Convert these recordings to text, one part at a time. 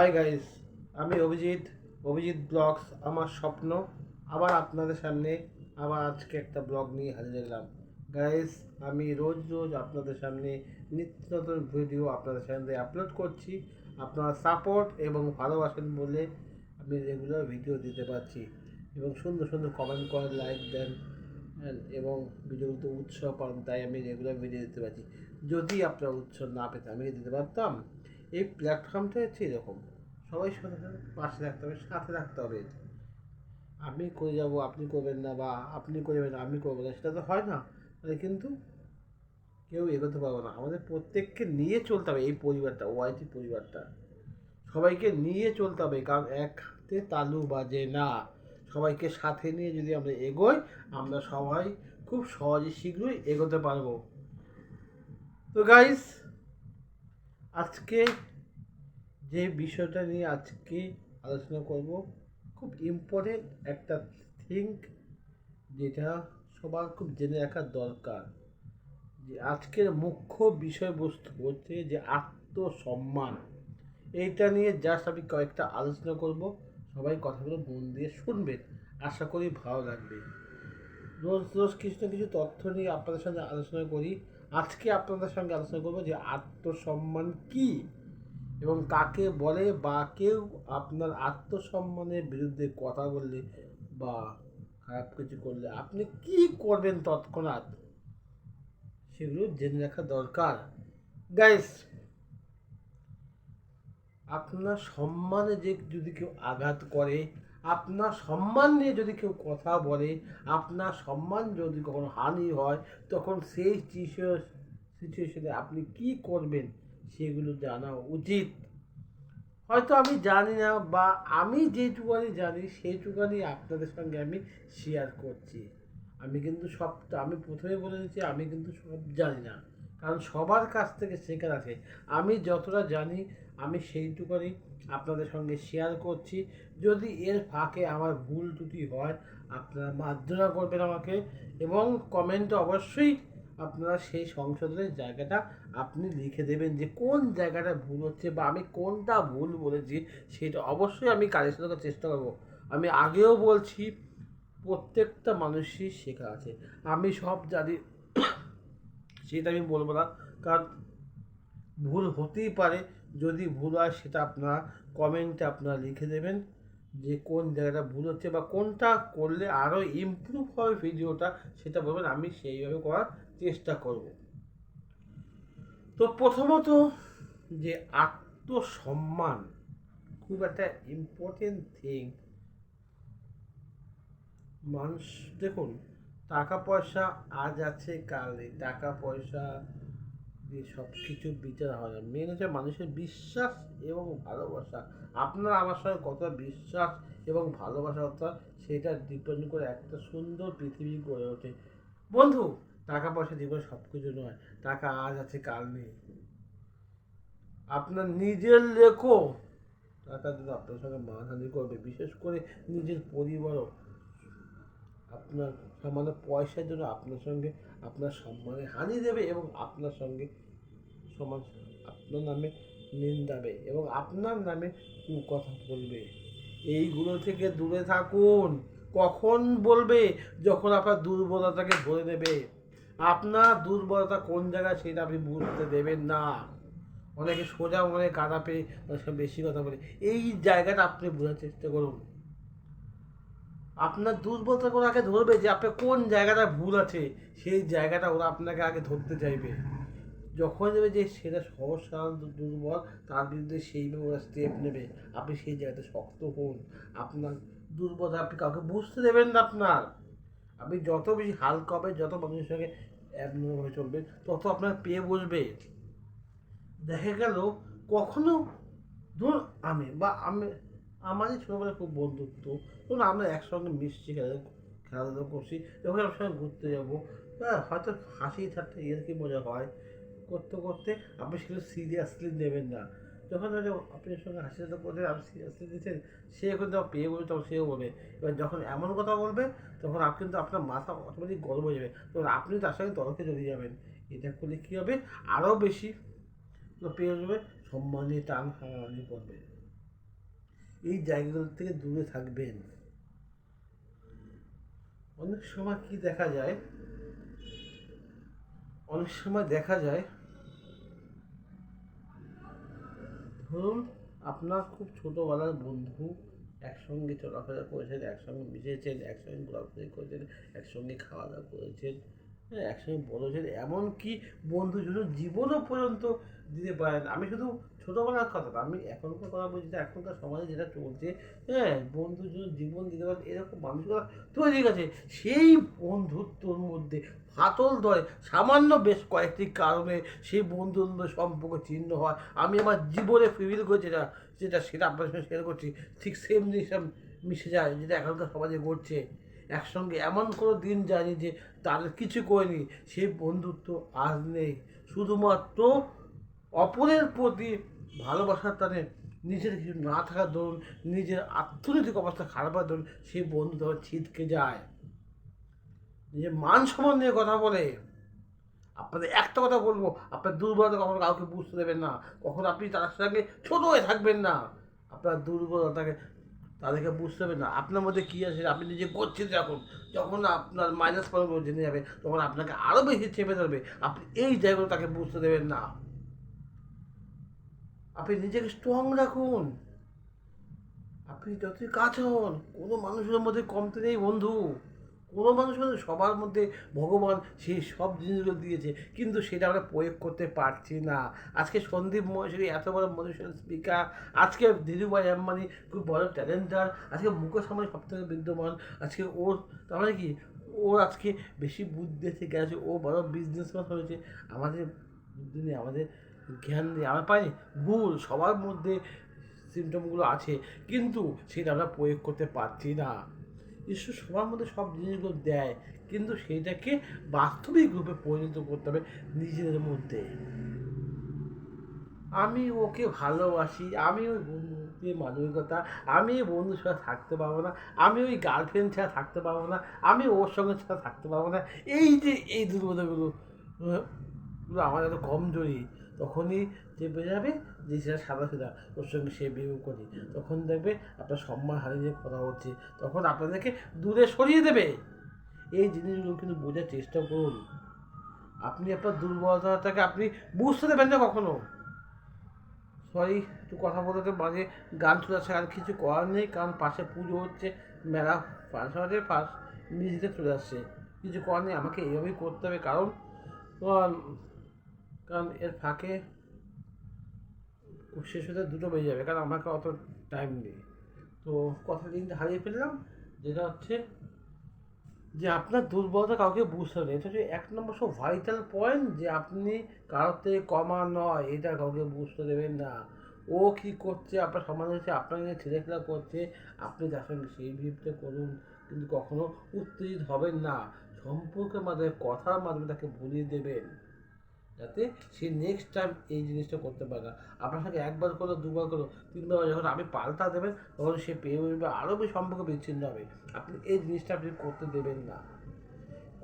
Hi guys আমি Abhijit. Abhijit blogs আমার স্বপ্ন। আবার আপনাদের সামনে আবার আজকে একটা ব্লগ নিয়ে হাজির হলাম। গাইস আমি রোজ রোজ আপনাদের সামনে নিত্য নতুন ভিডিও আপনাদের সামনে আপলোড করছি। আপনারা সাপোর্ট এবং ভালোবাসেন বলে আমি রেগুলার ভিডিও দিতে পারছি। এবং সুন্দর সুন্দর কমেন্ট করেন লাইক দেন এবং ভিডিওতে উৎসাহ পান, তাই আমি রেগুলার ভিডিও দিতে পারছি। যদি আপনারা উৎসাহ না পেতেন আমি দিতে পারতাম? এই প্ল্যাটফর্মটা হচ্ছে এরকম। সবাই পাশে রাখতে হবে, সাথে রাখতে হবে। আমি করে যাব, আপনি করবেন না বা আপনি করবেন আমি করব না, সেটা তো হয় না। তাহলে কিন্তু কেউ এগোতে পারব না। আমাদের প্রত্যেককে নিয়ে চলতে হবে এই পরিবারটা ওয়াইটি পরিবারটা। সবাইকে নিয়ে চলতে হবে, কারণ এক হাতে তালু বাজে না। সবাইকে সাথে নিয়ে যদি আমরা এগোই, আমরা সবাই খুব সহজে শীঘ্রই এগোতে পারব। তো গাইস আজকে যে বিষয়টা নিয়ে আজকে আলোচনা করব, খুব ইম্পর্টেন্ট একটা থিঙ্ক যেটা সবার খুব জেনে রাখার দরকার, যে আজকের মুখ্য বিষয়বস্তু হচ্ছে যে আত্মসম্মান। এইটা নিয়ে জাস্ট আমি কয়েকটা আলোচনা করব, সবাই কথাগুলো মন দিয়ে শুনবেন। আশা করি ভালো লাগবে। রোজ রোজ কিছু না কিছু তথ্য নিয়ে আপনাদের সঙ্গে আলোচনা করি। আজকে আপনাদের সঙ্গে আলোচনা করব যে আত্মসম্মান কি এবং কাকে বলে বা কেউ আপনার আত্মসম্মানের বিরুদ্ধে কথা বললে বা খারাপ কিছু করলে আপনি কি করবেন তৎক্ষণাৎ সেগুলো জেনে রাখা দরকার। গাইস আপনার সম্মানে যে যদি কেউ আঘাত করে আপনার সম্মান নিয়ে যদি কেউ কথা বলে, আপনার সম্মান যদি কখনো হানি হয়, তখন সেই সিচুয়েশনে আপনি কি করবেন সেগুলো জানা উচিত। হয়তো আমি জানি না বা আমি যেটুকানি জানি সেইটুকানি আপনাদের সঙ্গে আমি শেয়ার করছি। আমি কিন্তু সবটা আমি প্রথমে বলে দিচ্ছি, আমি কিন্তু সব জানি না। কারণ সবার কাছ থেকে শেখার আছে। আমি যতটা জানি, আমি সেইটুকুনি আপনাদের সঙ্গে শেয়ার করছি। যদি এর ফাঁকে আমার ভুল ত্রুটি হয়, আপনারা মার্জনা করবেন আমাকে এবং কমেন্টে অবশ্যই আপনারা সেই সংশোধনের জায়গাটা আপনি লিখে দেবেন যে কোন জায়গাটা ভুল হচ্ছে বা আমি কোনটা ভুল বলেছি, সেটা অবশ্যই আমি কালেকশন করার চেষ্টা করব। আমি আগেও বলছি, প্রত্যেকটা মানুষই শেখা আছে। আমি সব জানি, সেটা আমি বলব না। কারণ ভুল হতেই পারে, যদি ভুল হয় সেটা আপনারা কমেন্টে আপনারা লিখে দেবেন যে কোন জায়গাটা ভুল হচ্ছে বা কোনটা করলে আরও ইমপ্রুভ হবে ভিডিওটা সেটা বলবেন, আমি সেইভাবে করার চেষ্টা করব। তো প্রথমত যে আত্মসম্মান, খুব একটা ইম্পর্টেন্ট থিং মানুষ, দেখুন, টাকা পয়সা আজ আছে, কাল নেই। টাকা পয়সা দিয়ে সব কিছু বিচার হয় না মেন হচ্ছে মানুষের বিশ্বাস এবং ভালোবাসা। আপনার আমার সঙ্গে কত বিশ্বাস এবং ভালোবাসা অর্থাৎ সেটা ডিপেন্ড করে একটা সুন্দর পৃথিবী গড়ে ওঠে। বন্ধু, টাকা পয়সা জীবনে সব কিছু নয়, টাকা আজ আছে, কাল নেই। আপনার নিজের লেখো। টাকা যদি আপনার সঙ্গে মানহানি করবে, বিশেষ করে নিজের পরিবারও, আপনার সামান্য পয়সার জন্য আপনার সঙ্গে আপনার সম্মানে হানি দেবে এবং আপনার সঙ্গে সমাজ আপনার নামে নিন্দাবে এবং আপনার নামে কথা বলবে। এইগুলো থেকে দূরে থাকুন। কখন বলবে? যখন আপনার দুর্বলতাকে ধরে দেবে। আপনার দুর্বলতা কোন জায়গায় সেটা আপনি বুঝতে দেবেন না। অনেকে সোজা মনে কাদা পেয়ে বেশি কথা বলে। এই জায়গাটা আপনি বোঝার চেষ্টা করুন। আপনার দুর্বলতা করে আগে ধরবে যে আপনার কোন জায়গাটা ভুল আছে, সেই জায়গাটা ওরা আপনাকে আগে ধরতে চাইবে। যখন দেবে যে সেটা সহজ সাধারণ দুর্বল, তার বিরুদ্ধে সেইভাবে ওরা স্টেপ নেবে। আপনি সেই জায়গাতে শক্ত হন। আপনার দুর্বলতা আপনি কাউকে বুঝতে দেবেন না আপনার। আপনি যত বেশি হালকা হবে যত মানুষের সঙ্গে অ্যাবনভাবে চলবেন, তত আপনার পেয়ে বসবে। দেখা গেল কখনো ধরুন আমি বা আমি আমারই ছোটোবেলায় খুব বন্ধুত্ব। ধরুন আমরা একসঙ্গে মিশছি, খেলা খেলাধুলা করছি যখন একসঙ্গে ঘুরতে যাব। হ্যাঁ হয়তো হাসি ঠাট্টা কি মজা হয়। করতে করতে আপনি সেগুলো সিরিয়াসলি নেবেন না। যখন হয়তো আপনার সঙ্গে হাসি ঠাট্টা করতে আপনি সিরিয়াসলি দিচ্ছেন সে কিন্তু পেয়ে বলবে তখন সেও বলবে। এবার যখন এমন কথা বলবে, তখন আপনি কিন্তু আপনার মাথা অটোমেটিক গরম হয়ে যাবে। তখন আপনি তার সঙ্গে তর্কে জড়িয়ে যাবেন। এটা করলে কী হবে? আরও বেশি পেয়ে যাবে সম্মানে টান হারানি পড়বে এই জায়গাগুলো থেকে দূরে থাকবেন। অনেক সময় কি দেখা যায়? অনেক সময় দেখা যায়, ধরুন আপনার খুব ছোটোবেলার বন্ধু একসঙ্গে চলাফেরা করেছেন, একসঙ্গে মিশেছেন, একসঙ্গে ঘোরাঘুরি করেছেন, একসঙ্গে খাওয়া দাওয়া করেছেন হ্যাঁ একসঙ্গে বড় হয়েছেন, এমনকি বন্ধু শুধু জীবনও পর্যন্ত দিতে পারেন। আমি শুধু ছোটোবেলার কথা আমি এখনকার কথা বলছি এখনকার সমাজে যেটা চলছে হ্যাঁ জন্য জীবন দিতে পারেন এরকম মানুষগুলো তৈরি গেছে সেই বন্ধুত্বর মধ্যে ফাটল ধরে সামান্য বেশ কয়েকটি কারণে সেই বন্ধুত্ব সম্পর্ক ছিন্ন হয়। আমি আমার জীবনে ফিল করেছি যেটা যেটা সেটা আপনার সঙ্গে শেয়ার করছি। ঠিক সেম জিনিস মিশে যায়, যেটা এখনকার সমাজে ঘটছে। একসঙ্গে এমন কোনো দিন যায়নি যে তাদের কিছু করেনি। সেই বন্ধুত্ব আজ নেই। শুধুমাত্র অপরের প্রতি ভালোবাসার টানে নিজের কিছু না থাকার দরুন, নিজের অর্থনৈতিক অবস্থা খারাপ হওয়ার দরুন, সেই বন্ধু তখন ছিটকে যায়। নিজের মান সম্মান নিয়ে কথা বলে। আপনাদের একটা কথা বলব, আপনার দুর্বলতা কখনো কাউকে বুঝতে দেবেন না। কখনো আপনি তার সঙ্গে ছোট হয়ে থাকবেন না। আপনার দুর্বলতাকে তাদেরকে বুঝতে হবে না। আপনার মধ্যে কী আছে আপনি নিজে করছেন যখন যখন আপনার মাইনাস পয়েন্টগুলো জেনে যাবে, তখন আপনাকে আরও বেশি চেপে ধরবে। আপনি এই জায়গাগুলো তাকে বুঝতে দেবেন না। আপনি নিজেকে স্ট্রং রাখুন। আপনি যতই কাজ হন, কোনো মানুষের মধ্যে কমতে নেই বন্ধু। কোনো মানুষের মধ্যে সবার মধ্যে ভগবান সেই সব জিনিসগুলো দিয়েছে, কিন্তু সেটা আমরা প্রয়োগ করতে পারছি না। আজকে সন্দীপ মহেশ্বরী এত বড় মোটিভেশনাল স্পিকার আজকে ধীরুভাই আম্বানি খুব বড় ট্যালেন্টার আজকে মুকেশ আম্বানি সব থেকে বিদ্যমান, আজকে ওর, তার মানে কি, ওর আজকে বেশি বুদ্ধি থেকে আছে ও বড় বিজনেসম্যান হয়েছে। আমাদের বুদ্ধি নেই, আমাদের জ্ঞান নেই, আমরা পাই ভুল, সবার মধ্যে সিমটমগুলো আছে, কিন্তু সেটা আমরা প্রয়োগ করতে পারছি না। ঈশ্বর সবার মধ্যে সব জিনিসগুলো দেয়, কিন্তু সেইটাকে বাস্তবিক রূপে পরিণত করতে হবে নিজেদের মধ্যে। আমি ওকে ভালোবাসি, আমি ওই বন্ধুকে মানবিকতা, আমি ওই বন্ধুর সাথে থাকতে পারব না, আমি ওই গার্লফ্রেন্ড ছাড়া থাকতে পারব না, আমি ওর সঙ্গে ছাড়া থাকতে পারব না। এই যে এই দুর্বলতাগুলো এত কমজোরি তখনই যে বোঝাবে যে সেটা সাদা সাদা, ওর সঙ্গে সে বিয়ে করি তখন দেখবে আপনার সম্মান হারিয়ে কথা হচ্ছে। তখন আপনাদেরকে দূরে সরিয়ে দেবে। এই জিনিসগুলো কিন্তু বোঝার চেষ্টা করুন। আপনি আপনার দুর্বলতাটাকে আপনি বুঝতে দেবেন না কখনো। সরি, একটু কথা বলতে মাঝে গান চলেছে আর কিছু করার নেই, কারণ পাশে পুজো হচ্ছে, মেলা ফাংশন আছে ফার্স্ট মিউজিকে চলে আসছে। কিছু করার নেই, আমাকে এইভাবেই করতে হবে। কারণ কারণ এর ফাঁকে শেষ হতে দুটো বেজে যাবে, কারণ আমাকে অত টাইম নেই। তো কথা দিনটা হারিয়ে ফেললাম, যেটা হচ্ছে যে আপনার দুর্বলতা কাউকে বুঝতে হবে। এটা হচ্ছে এক নম্বর সব ভাইটাল পয়েন্ট যে আপনি কারোর থেকে কমা নয়, এটা কাউকে বুঝতে দেবেন না। ও কি করছে, আপনার সমাজ হচ্ছে, আপনাকে ছেলেখেলা করছে, আপনি তার সঙ্গে সেই ভিত্তিতে করুন, কিন্তু কখনো উত্তেজিত হবেন না। সম্পর্কের মাধ্যমে, কথার মাধ্যমে তাকে ভুলিয়ে দেবেন। যাতে সে নেক্সট টাইম এই জিনিসটা করতে পারে আপনার সাথে একবার করল দুবার করল তিনবার যখন আপনি পাল্টা দেবেন, তখন সে পেয়ে উঠবে আরও বেশি সম্পর্ক বিচ্ছিন্ন হবে। আপনি এই জিনিসটা আপনি করতে দেবেন না।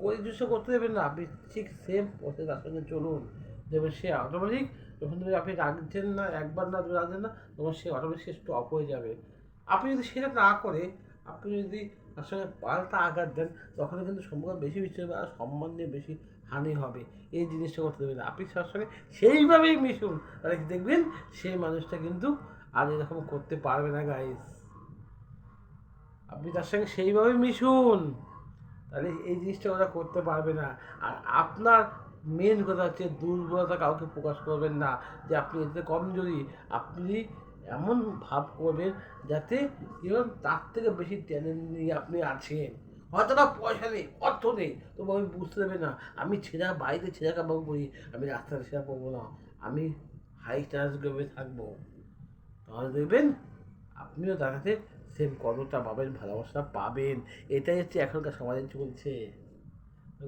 ওই জিনিসটা করতে দেবেন না, আপনি ঠিক সেম পথে তার সঙ্গে চলুন। দেখবেন সে অটোমেটিক যখন তুমি আপনি রাখছেন না, একবার না রাখছেন না, তখন সে অটোমেটিক সে স্টপ হয়ে যাবে। আপনি যদি সেটা না করে, আপনি যদি তার সঙ্গে পাল্টা আঘাত দেন তখন কিন্তু সম্পর্ক বেশি বিচ্ছিন্ন হবে আর সম্মান নিয়ে বেশি হানি হবে। এই জিনিসটা করতে দেবেন। আপনি তার সঙ্গে সেইভাবেই মিশুন। তাহলে দেখবেন, সেই মানুষটা কিন্তু আর এরকম করতে পারবে না গাইস আপনি তার সঙ্গে সেইভাবে মিশুন। তাহলে এই জিনিসটা ওরা করতে পারবে না। আর আপনার মেন কথা হচ্ছে দুর্বলতা কাউকে প্রকাশ করবেন না, যে আপনি এতে কমজোরি। আপনি এমন ভাব করবেন যাতে এবং তার থেকে বেশি ট্যালেন্ট নিয়ে আপনি আছেন। হয়তো না পয়সা নেই, অর্থ নেই। তবু আমি বুঝতে দেবে না, আমি ছেঁড়া বাড়িতে ছেঁড়া কাপড় করি আমি রাস্তায় ছেঁড়া পরবো না। আমি হাই স্টার্স গ্রুপে থাকব। তাহলে দেখবেন, আপনিও তার কাছে সেম কতটা পাবেন, ভালোবাসা পাবেন। এটাই হচ্ছে এখনকার সমাজে চলছে।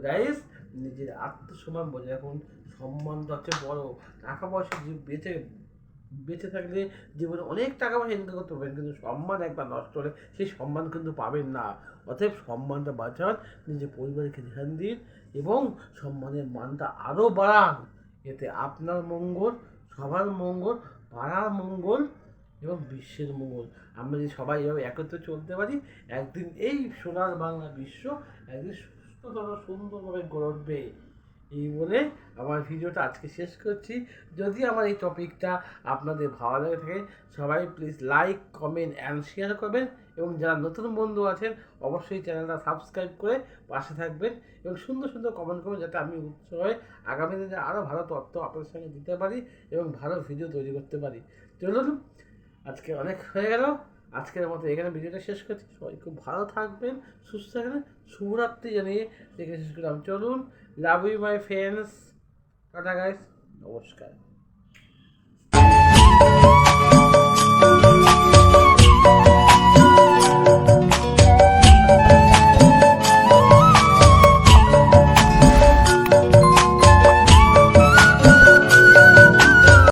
গাইস নিজের আত্মসম্মান বজায় রাখুন। সম্মানটা হচ্ছে বড়। টাকা পয়সা বেঁচে বেঁচে থাকলে জীবনে অনেক টাকা পয়সা ইনকাম করতে পারবেন, কিন্তু সম্মান একবার নষ্ট হলে সেই সম্মান কিন্তু পাবেন না। অতএব সম্মানটা বাঁচান, নিজের পরিবারকে ধ্যান দিন এবং সম্মানের মানটা আরও বাড়ান। এতে আপনার মঙ্গল, সবার মঙ্গল, পাড়ার মঙ্গল এবং বিশ্বের মঙ্গল। আমরা যদি সবাই এভাবে একত্রে চলতে পারি, একদিন এই সোনার বাংলা বিশ্ব একদিন সুস্থতর সুন্দরভাবে গড়ে উঠবে। এই বলে আমার ভিডিওটা আজকে শেষ করছি। যদি আমার এই টপিকটা আপনাদের ভালো লাগে থাকে, সবাই please like comment and share করবেন এবং যারা নতুন বন্ধু আছেন, অবশ্যই চ্যানেলটা সাবস্ক্রাইব করে পাশে থাকবেন এবং সুন্দর সুন্দর কমেন্ট করবেন যাতে আমি উৎস হয়ে আগামী দিনে আরও ভালো তথ্য আপনাদের সঙ্গে দিতে পারি এবং ভালো ভিডিও তৈরি করতে পারি। চলুন, আজকে অনেক হয়ে গেল। আজকের মতো এখানে ভিডিওটা শেষ করছি। সবাই খুব ভালো থাকবেন, সুস্থ থাকবেন। শুভরাত্রি জানিয়ে এখানে শেষ করলাম। চলুন love you my friends tata guys নমস্কার।